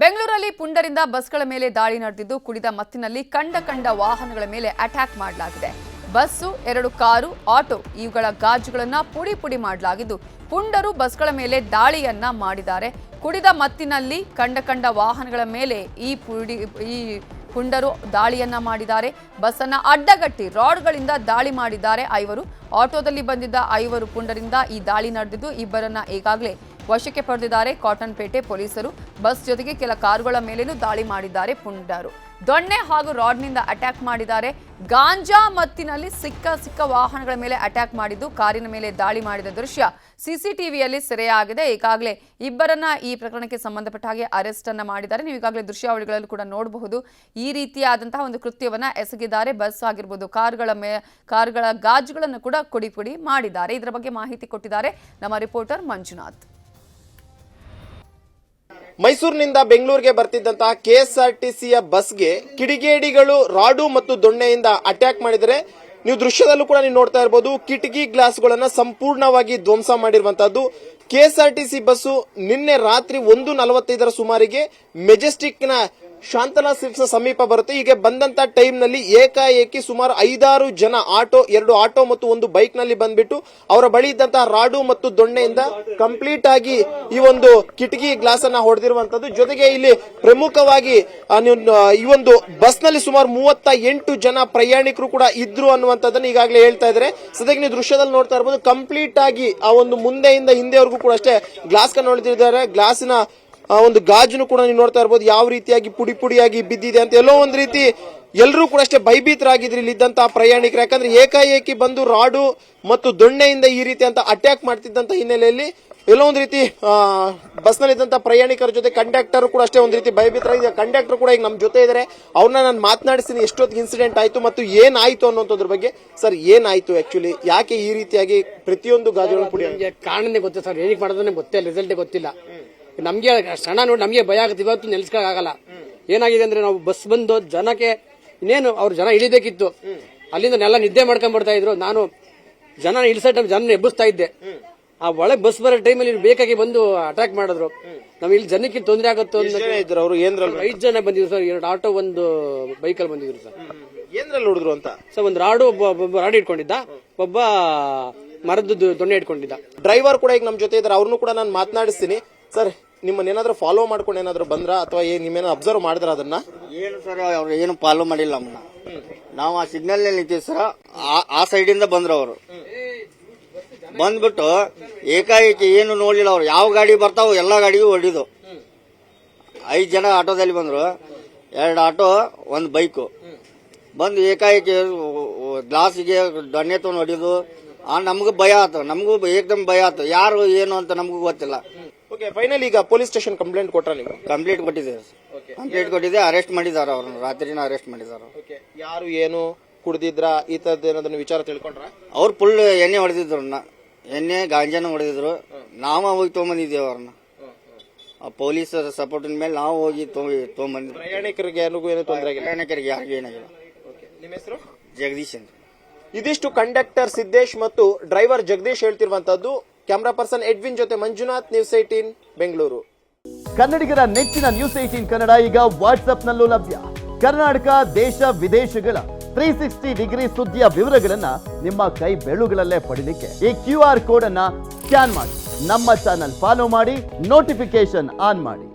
ಬೆಂಗಳೂರಲ್ಲಿ ಪುಂಡರಿಂದ ಬಸ್ಗಳ ಮೇಲೆ ದಾಳಿ ನಡೆದಿದ್ದು, ಕುಡಿದ ಮತ್ತಿನಲ್ಲಿ ಕಂಡ ಕಂಡ ವಾಹನಗಳ ಮೇಲೆ ಅಟ್ಯಾಕ್ ಮಾಡಲಾಗಿದೆ. ಬಸ್ಸು, ಎರಡು ಕಾರು, ಆಟೋ ಇವುಗಳ ಗಾಜುಗಳನ್ನ ಪುಡಿ ಪುಡಿ ಮಾಡಲಾಗಿದ್ದು, ಪುಂಡರು ಬಸ್ಗಳ ಮೇಲೆ ದಾಳಿಯನ್ನ ಮಾಡಿದ್ದಾರೆ. ಕುಡಿದ ಮತ್ತಿನಲ್ಲಿ ಕಂಡ ಕಂಡ ವಾಹನಗಳ ಮೇಲೆ ಈ ಪುಡಿ, ಈ ಪುಂಡರು ದಾಳಿಯನ್ನ ಮಾಡಿದ್ದಾರೆ. ಬಸ್ಸನ್ನ ಅಡ್ಡಗಟ್ಟಿ ರಾಡ್ಗಳಿಂದ ದಾಳಿ ಮಾಡಿದ್ದಾರೆ ಐವರು. ಆಟೋದಲ್ಲಿ ಬಂದಿದ್ದ ಐವರು ಪುಂಡರಿಂದ ಈ ದಾಳಿ ನಡೆದಿದ್ದು, ಇಬ್ಬರನ್ನ ಈಗಾಗಲೇ ವಶಕ್ಕೆ ಪಡೆದಿದ್ದಾರೆ. ಕಾಟನ್ ಪೇಟೆ ಪೊಲೀಸರು ಬಸ್ ಜೊತೆಗೆ ಕೆಲ ಕಾರುಗಳ ಮೇಲೇನೂ ದಾಳಿ ಮಾಡಿದ್ದಾರೆ ಪುಂಡರು ದೊಣ್ಣೆ ಹಾಗೂ ರಾಡ್ನಿಂದ ಅಟ್ಯಾಕ್ ಮಾಡಿದ್ದಾರೆ. ಗಾಂಜಾ ಮತ್ತಿನಲ್ಲಿ ಸಿಕ್ಕ ಸಿಕ್ಕ ವಾಹನಗಳ ಮೇಲೆ ಅಟ್ಯಾಕ್ ಮಾಡಿದ್ದು, ಕಾರಿನ ಮೇಲೆ ದಾಳಿ ಮಾಡಿದ ದೃಶ್ಯ ಸಿಸಿಟಿವಿಯಲ್ಲಿ ಸೆರೆಯಾಗಿದೆ. ಈಗಾಗಲೇ ಇಬ್ಬರನ್ನ ಈ ಪ್ರಕರಣಕ್ಕೆ ಸಂಬಂಧಪಟ್ಟ ಹಾಗೆ ಅರೆಸ್ಟ್ ಅನ್ನ ಮಾಡಿದ್ದಾರೆ. ನೀವು ಈಗಾಗಲೇ ದೃಶ್ಯಾವಳಿಗಳಲ್ಲೂ ಕೂಡ ನೋಡಬಹುದು. ಈ ರೀತಿಯಾದಂತಹ ಒಂದು ಕೃತ್ಯವನ್ನ ಎಸಗಿದ್ದಾರೆ. ಬಸ್ ಆಗಿರ್ಬೋದು, ಕಾರ್ಗಳ ಮೇ, ಕಾರ್ಗಳ ಗಾಜುಗಳನ್ನು ಕೂಡ ಕೊಡಿ ಪುಡಿ ಮಾಡಿದ್ದಾರೆ. ಇದರ ಬಗ್ಗೆ ಮಾಹಿತಿ ಕೊಟ್ಟಿದ್ದಾರೆ ನಮ್ಮ ರಿಪೋರ್ಟರ್ ಮಂಜುನಾಥ್. ಮೈಸೂರಿನಿಂದ ಬೆಂಗಳೂರಿಗೆ ಬರ್ತಿದ್ದಂತಹ ಕೆಎಸ್ಆರ್ಟಿಸಿಯ ಬಸ್ಗೆ ಕಿಡಿಗೇಡಿಗಳು ರಾಡು ಮತ್ತು ದೊಣ್ಣೆಯಿಂದ ಅಟ್ಯಾಕ್ ಮಾಡಿದರೆ, ನೀವು ದೃಶ್ಯದಲ್ಲೂ ಕೂಡ ನೀವು ನೋಡ್ತಾ ಇರಬಹುದು ಕಿಟಕಿ ಗ್ಲಾಸ್ಗಳನ್ನ ಸಂಪೂರ್ಣವಾಗಿ ಧ್ವಂಸ ಮಾಡಿರುವಂತಹದ್ದು. ಕೆಎಸ್ಆರ್ಟಿಸಿ ಬಸ್ಸು ನಿನ್ನೆ ರಾತ್ರಿ ಒಂದು ನಲವತ್ತೈದರ ಸುಮಾರಿಗೆ ಮೆಜೆಸ್ಟಿಕ್ನ ಶಾಂತಲಾ ಸಿಲ್ಕ್ಸ್ ಸಮೀಪ ಬರುತ್ತೆ. ಹೀಗೆ ಬಂದಂತ ಟೈಮ್ನಲ್ಲಿ ಏಕಾಏಕಿ ಸುಮಾರು ಐದಾರು ಜನ ಆಟೋ, ಎರಡು ಆಟೋ ಮತ್ತು ಒಂದು ಬೈಕ್ನಲ್ಲಿ ಬಂದ್ಬಿಟ್ಟು ಅವರ ಬಳಿ ಇದ್ದಂತಹ ರಾಡು ಮತ್ತು ದೊಣ್ಣೆಯಿಂದ ಕಂಪ್ಲೀಟ್ ಆಗಿ ಈ ಒಂದು ಕಿಟಕಿ ಗ್ಲಾಸ್ ಅನ್ನ ಹೊಡೆದಿರುವಂತದ್ದು. ಜೊತೆಗೆ ಇಲ್ಲಿ ಪ್ರಮುಖವಾಗಿ ಈ ಒಂದು ಬಸ್ನಲ್ಲಿ ಸುಮಾರು ಮೂವತ್ತ ಎಂಟು ಜನ ಪ್ರಯಾಣಿಕರು ಕೂಡ ಇದ್ರು ಅನ್ನುವಂಥದ್ದನ್ನು ಈಗಾಗಲೇ ಹೇಳ್ತಾ ಇದ್ದಾರೆ. ಸದ್ಯಕ್ಕೆ ನೀವು ದೃಶ್ಯದಲ್ಲಿ ನೋಡ್ತಾ ಇರಬಹುದು ಕಂಪ್ಲೀಟ್ ಆಗಿ ಆ ಒಂದು ಮುಂದೆಯಿಂದ ಹಿಂದೆವರೆಗೂ ಕೂಡ ಅಷ್ಟೇ ಗ್ಲಾಸ್ ಕನ್ನು ಹೊಡೆದಿದ್ದಾರೆ. ಗ್ಲಾಸಿನ ಆ ಒಂದು ಗಾಜನ್ನು ಕೂಡ ನೀವು ನೋಡ್ತಾ ಇರ್ಬೋದು. ಯಾವ ರೀತಿಯಾಗಿ ಪುಡಿ ಪುಡಿಯಾಗಿ ಬಿದ್ದಿದೆ ಅಂತ ಎಲ್ಲೋ ಒಂದು ರೀತಿ ಎಲ್ಲರೂ ಕೂಡ ಅಷ್ಟೇ ಭಯಭೀತರಾಗಿದ್ರು ಇಲ್ಲಿದ್ದಂತಹ ಪ್ರಯಾಣಿಕರು. ಯಾಕಂದ್ರೆ ಏಕಾಏಕಿ ಬಂದು ರಾಡು ಮತ್ತು ದೊಣ್ಣೆಯಿಂದ ಈ ರೀತಿ ಅಂತ ಅಟ್ಯಾಕ್ ಮಾಡ್ತಿದ್ದಂತ ಹಿನ್ನೆಲೆಯಲ್ಲಿ ಎಲ್ಲೋ ಒಂದು ರೀತಿ ಬಸ್ನಲ್ಲಿದ್ದಂತ ಪ್ರಯಾಣಿಕರ ಜೊತೆ ಕಂಡಕ್ಟರ್ ಕೂಡ ಅಷ್ಟೇ ಒಂದು ರೀತಿ ಭಯಭೀತರಾಗಿದೆ ಕಂಡಕ್ಟರ್ ಕೂಡ ಈಗ ನಮ್ಮ ಜೊತೆ ಇದ್ದಾರೆ ಅವ್ರನ್ನ ನಾನು ಮಾತನಾಡಿಸ್ತೀನಿ. ಎಷ್ಟೊತ್ತಿಗೆ ಇನ್ಸಿಡೆಂಟ್ ಆಯ್ತು ಮತ್ತು ಏನಾಯ್ತು ಅನ್ನೋದ್ರ ಬಗ್ಗೆ. ಸರ್ ಏನಾಯ್ತು ಆಕ್ಚುಲಿ ಯಾಕೆ ಈ ರೀತಿಯಾಗಿ ಪ್ರತಿಯೊಂದು ಗಾಜುಗಳನ್ನು ಕಾರಣನೇ ಗೊತ್ತಿಲ್ಲ ಸರ್. ಏನಕ್ಕೆ ಮಾಡೋದನ್ನೇ ಗೊತ್ತಿಲ್ಲ ರಿಸಲ್ಟೇ ಗೊತ್ತಿಲ್ಲ. ನಮ್ಗೆ ಕ್ಷಣ ನೋಡಿ ನಮ್ಗೆ ಭಯ ಆಗುತ್ತೆ. ಇವತ್ತು ನೆಲೆಸ್ಕಾಗಲ್ಲ ಏನಾಗಿದೆ ಅಂದ್ರೆ ನಾವು ಬಸ್ ಬಂದು ಜನಕ್ಕೆ ಇನ್ನೇನು ಅವ್ರು ಜನ ಇಳಿಬೇಕಿತ್ತು. ಅಲ್ಲಿಂದ ನೆಲ ನಿದ್ದೆ ಮಾಡ್ಕೊಂಡ್ ಬರ್ತಾ ಇದ್ರು. ನಾನು ಜನ ಇಳಿಸೋ ಟೈಮ್ ಜನ ಎಬ್ಬಿಸ್ತಾ ಇದ್ದೆ. ಆ ಒಳಗೆ ಬಸ್ ಬರೋ ಟೈಮಲ್ಲಿ ಬೇಕಾಗಿ ಬಂದು ಅಟ್ಯಾಕ್ ಮಾಡಿದ್ರು. ನಾವ್ ಇಲ್ಲಿ ಜನಕ್ಕೆ ತೊಂದರೆ ಆಗುತ್ತೆ ಇದ್ರು ಅವರು? ಏನ್ರಲ್ಲಿ ಐದು ಜನ ಬಂದಿದ್ರು ಸರ್. ಎರಡು ಆಟೋ ಒಂದು ಬೈಕಲ್ಲಿ ಬಂದಿದ್ರು ಸರ್. ಏನ್ರಲ್ಲಿ ಹೊಡೆದ್ರು ಅಂತ? ಸರ್ ಒಂದು ರಾಡು ಒಬ್ಬ ರಾಡು ಇಟ್ಕೊಂಡಿದ್ದ. ಒಬ್ಬ ಮರದ್ದು ದೊಣ್ಣೆ ಇಟ್ಕೊಂಡಿದ್ದ. ಡ್ರೈವರ್ ಕೂಡ ಈಗ ನಮ್ ಜೊತೆ ಇದ್ದಾರೆ ಅವ್ರನ್ನು ಕೂಡ ನಾನು ಮಾತನಾಡಿಸ್ತೀನಿ. ಸರ್ ನಿಮ್ಮನ್ನ ಏನಾದ್ರು ಫಾಲೋ ಮಾಡ್ಕೊಂಡು ಏನಾದ್ರು ಬಂದ್ರ? ಅಥವಾ ಏನ್ ನಿಮ್ಮೇನೋ ಅಬ್ಸರ್ವ್ ಮಾಡಿದ್ರ ಅದನ್ನ? ಏನು ಸರ್ ಅವ್ರು ಏನು ಫಾಲೋ ಮಾಡಿಲ್ಲ ನಮ್ಮನ್ನ ನಾವು ಆ ಸಿಗ್ನಲ್ನಲ್ಲಿ ನಿಂತೀವಿ ಸರ್ ಆ- ಆ ಸೈಡ್ ಇಂದ ಬಂದ್ರು ಅವರು. ಬಂದ್ಬಿಟ್ಟು ಏಕಾಏಕಿ ಏನು ನೋಡಿಲ್ಲ ಅವ್ರು. ಯಾವ ಗಾಡಿ ಬರ್ತಾವ ಎಲ್ಲಾ ಗಾಡಿಗೂ ಹೊಡಿದು ಐದ್ ಜನ ಆಟೋದಲ್ಲಿ ಬಂದ್ರು. ಎರಡು ಆಟೋ ಒಂದು ಬೈಕು. ಬಂದು ಏಕಾಏಕಿ ಗ್ಲಾಸಿಗೆ ದೊಣ್ಣೆ ತೊಗೊಂಡು ಹೊಡಿದು ಆ ನಮಗೂ ಭಯ ಆತು. ನಮಗೂ ಏಕದಮ್ ಭಯ ಆತು. ಯಾರು ಏನು ಅಂತ ನಮಗೂ ಗೊತ್ತಿಲ್ಲ. ಓಕೆ ಫೈನಲ್ ಈಗ ಪೊಲೀಸ್ ಸ್ಟೇಷನ್ ಕಂಪ್ಲೇಂಟ್ ಕೊಟ್ಟರೆ ನೀವು? ಕಂಪ್ಲೇಂಟ್ ಕೊಟ್ಟಿದ್ದೇವೆ ಕಂಪ್ಲೇಂಟ್ ಕೊಟ್ಟಿದ್ದೆ ಅರೆಸ್ಟ್ ಮಾಡಿದಾರ ಅವ್ರನ್ನ ರಾತ್ರಿನ ಅರೆಸ್ಟ್ ಮಾಡಿದಾರ ಓಕೆ ಯಾರು ಏನು ಕುಡ್ದಿದ್ರ ಈ ತರದ ಏನಾದ್ರು ನೀವು ವಿಚಾರ ತಿಳ್ಕೊಂಡ್ರ? ಅವ್ರು ಫುಲ್ ಎಣ್ಣೆ ಹೊಡೆದಿದ್ರು ಎಣ್ಣೆ ಗಾಂಜಾನ ಹೊಡೆದಿದ್ರು. ನಾವು ಹೋಗಿ ತೊಗೊಂಬಂದಿದ್ದೇವೆ ಅವ್ರನ್ನ. ಆ ಪೊಲೀಸ್ ಸಪೋರ್ಟಿನ ಮೇಲೆ ನಾವು ಹೋಗಿ ತೊಗೊಂಬಂದಿದ್ವಿ. ಪ್ರಯಾಣಿಕರಿಗೆ ಯಾರಿಗೂ ಏನು ತೊಂದರೆ ಆಗಿಲ್ಲ? ಪ್ರಯಾಣಿಕರಿಗೆ ಯಾರಿಗೂ ಏನಾಗಿಲ್ಲ ನಿಮ್ಮ ಹೆಸರು? ಜಗದೀಶ್ ಅಂತ. ಇದಿಷ್ಟು ಕಂಡಕ್ಟರ್ ಸಿದ್ದೇಶ್ ಮತ್ತು ಡ್ರೈವರ್ ಜಗದೀಶ್ ಹೇಳ್ತಿರುವಂತದ್ದು ಕ್ಯಾಮ್ರಾ ಪರ್ಸನ್ ಎಡ್ವಿನ್ ಜೊತೆ ಮಂಜುನಾಥ್, ನ್ಯೂಸ್ ಏಟೀನ್ ಬೆಂಗಳೂರು. ಕನ್ನಡಿಗರ ನೆಚ್ಚಿನ ನ್ಯೂಸ್ ಏಟೀನ್ ಕನ್ನಡ ಈಗ ವಾಟ್ಸ್ಆಪ್ನಲ್ಲೂ ಲಭ್ಯ. ಕರ್ನಾಟಕ, ದೇಶ, ವಿದೇಶಗಳ ತ್ರೀ ಸಿಕ್ಸ್ಟಿ ಡಿಗ್ರಿ ಸುದ್ದಿಯ ವಿವರಗಳನ್ನ ನಿಮ್ಮ ಕೈ ಬೆಳುಗಳಲ್ಲೇ ಪಡಿಲಿಕ್ಕೆ ಈ ಕ್ಯೂ ಆರ್ ಕೋಡ್ ಅನ್ನ ಸ್ಕ್ಯಾನ್ ಮಾಡಿ. ನಮ್ಮ ಚಾನಲ್ ಫಾಲೋ ಮಾಡಿ ನೋಟಿಫಿಕೇಶನ್ ಆನ್ ಮಾಡಿ.